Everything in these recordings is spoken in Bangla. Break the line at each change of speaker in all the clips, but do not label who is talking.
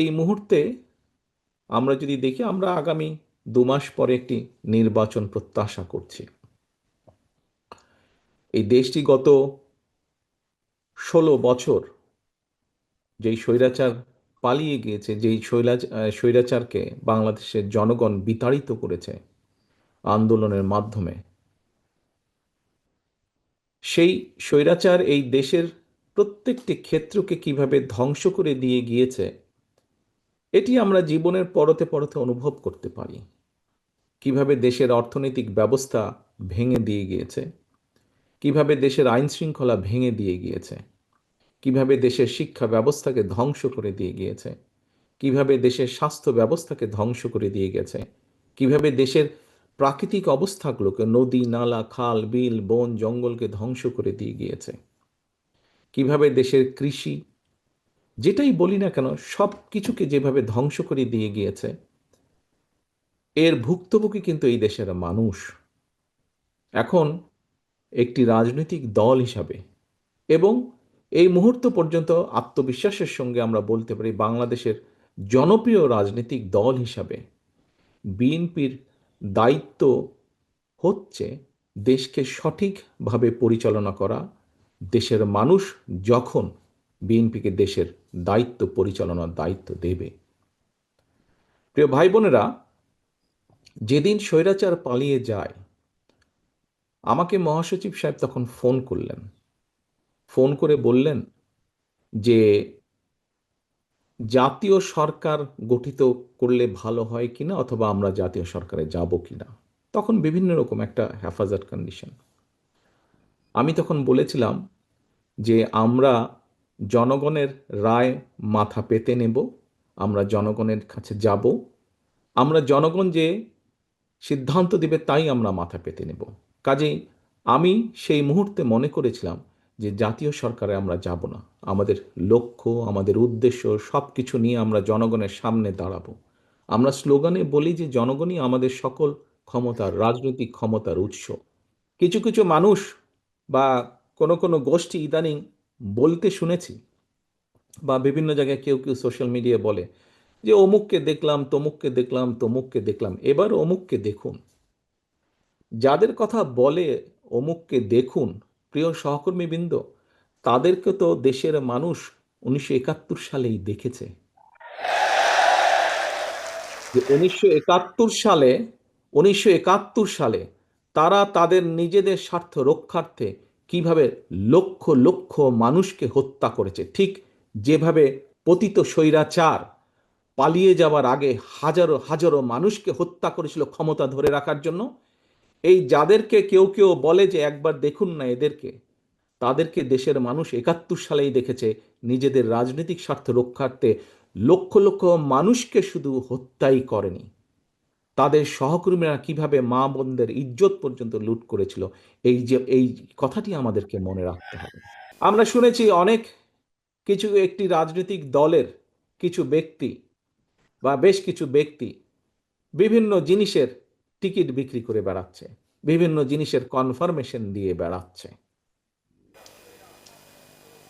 এই মুহূর্তে আমরা যদি দেখি, আমরা আগামী দু মাস পরে একটি নির্বাচন প্রত্যাশা করছি। এই দেশটি গত ষোলো বছর যেই স্বৈরাচার পালিয়ে গিয়েছে, যেই স্বৈরাচারকে বাংলাদেশের জনগণ বিতাড়িত করেছে আন্দোলনের মাধ্যমে, সেই স্বৈরাচার এই দেশের প্রত্যেকটি ক্ষেত্রকে কীভাবে ধ্বংস করে দিয়ে গিয়েছে এটি আমরা জীবনের পরতে পরতে অনুভব করতে পারি। কীভাবে দেশের অর্থনৈতিক ব্যবস্থা ভেঙে দিয়ে গিয়েছে? কীভাবে দেশের আইন শৃঙ্খলা ভেঙে দিয়ে গিয়েছে? কীভাবে দেশের শিক্ষা ব্যবস্থাকে ধ্বংস করে দিয়ে গিয়েছে? কীভাবে দেশের স্বাস্থ্য ব্যবস্থাকে ধ্বংস করে দিয়ে গেছে? কীভাবে দেশের প্রাকৃতিক অবস্থাগুলোকে নদী, নালা, খাল, বিল, বন, জঙ্গলকে ধ্বংস করে দিয়ে গিয়েছে? কীভাবে দেশের কৃষি যেটাই বলি না কেন, সব কিছুকে যেভাবে ধ্বংস করে দিয়ে গিয়েছে, এর ভুক্তভোগী কিন্তু এই দেশের মানুষ। এখন একটি রাজনৈতিক দল হিসাবে এবং এই মুহূর্ত পর্যন্ত আত্মবিশ্বাসের সঙ্গে আমরা বলতে পারি বাংলাদেশের জনপ্রিয় রাজনৈতিক দল হিসাবে বিএনপির দায়িত্ব হচ্ছে দেশকে সঠিকভাবে পরিচালনা করা, দেশের মানুষ যখন বিএনপিকে দেশের দায়িত্ব পরিচালনার দায়িত্ব দেবে। প্রিয় ভাই বোনেরা, যেদিন স্বৈরাচার পালিয়ে যায়, আমাকে মহাসচিব সাহেব তখন ফোন করলেন। ফোন করে বললেন যে, জাতীয় সরকার গঠিত করলে ভালো হয় কিনা অথবা আমরা জাতীয় সরকারে যাব কিনা? তখন বিভিন্ন রকম একটা হেফাজত কন্ডিশন আমি তখন বলেছিলাম যে, আমরা জনগণের রায় মাথা পেতে নেব, আমরা জনগণের কাছে যাব। আমরা জনগণ যে সিদ্ধান্ত দেবে তাই আমরা মাথা পেতে নেব। কাজেই আমি সেই মুহূর্তে মনে করেছিলাম যে জাতীয় সরকারে আমরা যাব না। আমাদের লক্ষ্য, আমাদের উদ্দেশ্য সব কিছু নিয়ে আমরা জনগণের সামনে দাঁড়াবো। আমরা স্লোগানে বলি যে জনগণই আমাদের সকল ক্ষমতার, রাজনৈতিক ক্ষমতার উৎস। কিছু কিছু মানুষ বা কোনো কোনো গোষ্ঠী ইদানিং বলতে শুনেছি বা বিভিন্ন জায়গায় কেউ কেউ সোশ্যাল মিডিয়ায় বলে যে, অমুককে দেখলাম, তমুককে দেখলাম তমুককে দেখলাম। এবার অমুককে দেখুন। যাদের কথা বলে অমুককে দেখুন, প্রিয় সহকর্মীবৃন্দ, তাদেরকে তো দেশের মানুষ উনিশশো একাত্তর সালেই দেখেছে। যে, উনিশশো একাত্তর সালে, উনিশশো একাত্তর সালে তারা তাদের নিজেদের স্বার্থ রক্ষার্থে কীভাবে লক্ষ লক্ষ মানুষকে হত্যা করেছে, ঠিক যেভাবে পতিত স্বৈরাচার পালিয়ে যাওয়ার আগে হাজারো হাজারো মানুষকে হত্যা করেছিল ক্ষমতা ধরে রাখার জন্য। এই যাদেরকে কেউ কেউ বলে যে একবার দেখুন না এদেরকে, তাদেরকে দেশের মানুষ একাত্তর সালেই দেখেছে, নিজেদের রাজনৈতিক স্বার্থ রক্ষার্থে লক্ষ লক্ষ মানুষকে শুধু হত্যাই করেনি। তাদের সহকর্মীরা কীভাবে মা বোনদের ইজ্জত পর্যন্ত লুট করেছিল, এই যে, এই কথাটি আমাদেরকে মনে রাখতে হবে। আমরা শুনেছি অনেক কিছু, একটি রাজনৈতিক দলের কিছু ব্যক্তি বা বেশ কিছু ব্যক্তি বিভিন্ন জিনিসের টিকিট বিক্রি করে বেড়াচ্ছে, বিভিন্ন জিনিসের কনফার্মেশন দিয়ে বেড়াচ্ছে।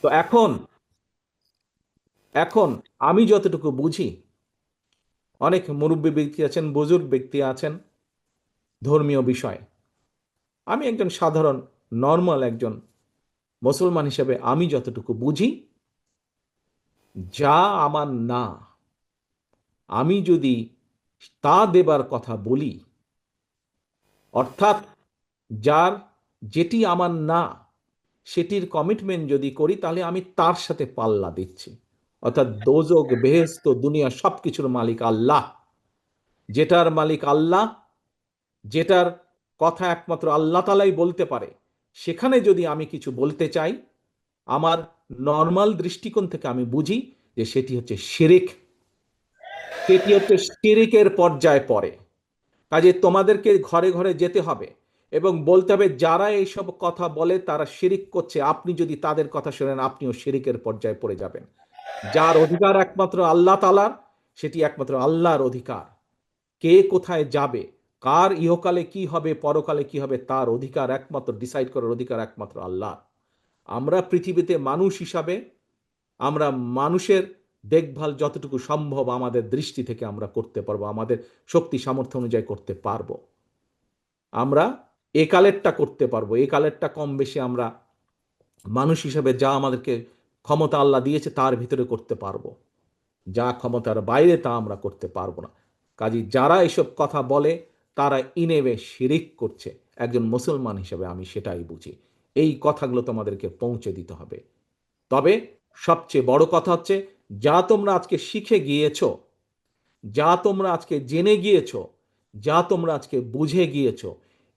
তো এখন এখন আমি যতটুকু বুঝি অনেক মুরব্বী ব্যক্তি আছেন, বুজুর্গ ব্যক্তি আছেন, ধর্মীয় বিষয়। আমি একজন সাধারণ নর্মাল একজন মুসলমান হিসেবে আমি যতটুকু বুঝি, যা আমার না, আমি যদি তা দেবার কথা বলি, অর্থাৎ যার যেটি আমার না, সেটির কমিটমেন্ট যদি করি, তাহলে আমি তার সাথে পাল্লা দিচ্ছি। অর্থাৎ দোজক বেহেস্ত দুনিয়া সব কিছুর মালিক আল্লাহ। যেটার মালিক আল্লাহ, যেটার কথা একমাত্র আল্লাহ তালাই বলতে পারে, সেখানে যদি আমি কিছু বলতে চাই, আমার নর্মাল দৃষ্টিকোণ থেকে আমি বুঝি যে সেটি হচ্ছে শিরিক। সেটি হচ্ছে শিরিকের পর্যায়ে পড়ে। কাজে তোমাদেরকে ঘরে ঘরে যেতে হবে এবং বলতে হবে, যারা এইসব কথা বলে তারা শিরিক করছে, আপনি যদি তাদের কথা শোনেন, আপনিও শিরিকের পর্যায়ে পড়ে যাবেন। যার অধিকার একমাত্র আল্লাহ তালার সেটি একমাত্র আল্লাহর অধিকার। কে কোথায় যাবে, কার ইহকালে কি হবে, পরকালে কি হবে, তার অধিকার একমাত্র ডিসাইড করার অধিকার একমাত্র আল্লাহ আমরা পৃথিবীতে মানুষ হিসাবে, আমরা মানুষের দেখভাল যতটুকু সম্ভব আমাদের দৃষ্টি থেকে আমরা করতে পারব, আমাদের শক্তি সামর্থ্য অনুযায়ী করতে পারব। আমরা এ কালেরটা করতে পারব, এ কালেরটা কম বেশি আমরা মানুষ হিসাবে যা আমাদেরকে ক্ষমতা আল্লাহ দিয়েছে, তার ভিতরে করতে পারব। যা ক্ষমতার বাইরে, তা আমরা করতে পারব না। কাজী যারা এসব কথা বলে, তারা ইনেবে শিরিক করছে। একজন মুসলমান হিসেবে আমি সেটাই বুঝি। এই কথাগুলো তোমাদেরকে পৌঁছে দিতে হবে। তবে সবচেয়ে বড় কথা হচ্ছে, যা তোমরা আজকে শিখে গিয়েছো, যা তোমরা আজকে জেনে গিয়েছো, যা তোমরা আজকে বুঝে গিয়েছো,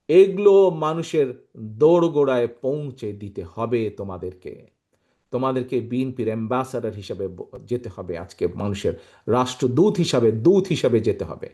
এগুলো মানুষের দোরগোড়ায় পৌঁছে দিতে হবে তোমাদেরকে। তোমাদেরকে বিএনপির অ্যাম্বাসাডার হিসাবে যেতে হবে। আজকে মানুষের রাষ্ট্রদূত হিসাবে দূত হিসাবে যেতে হবে।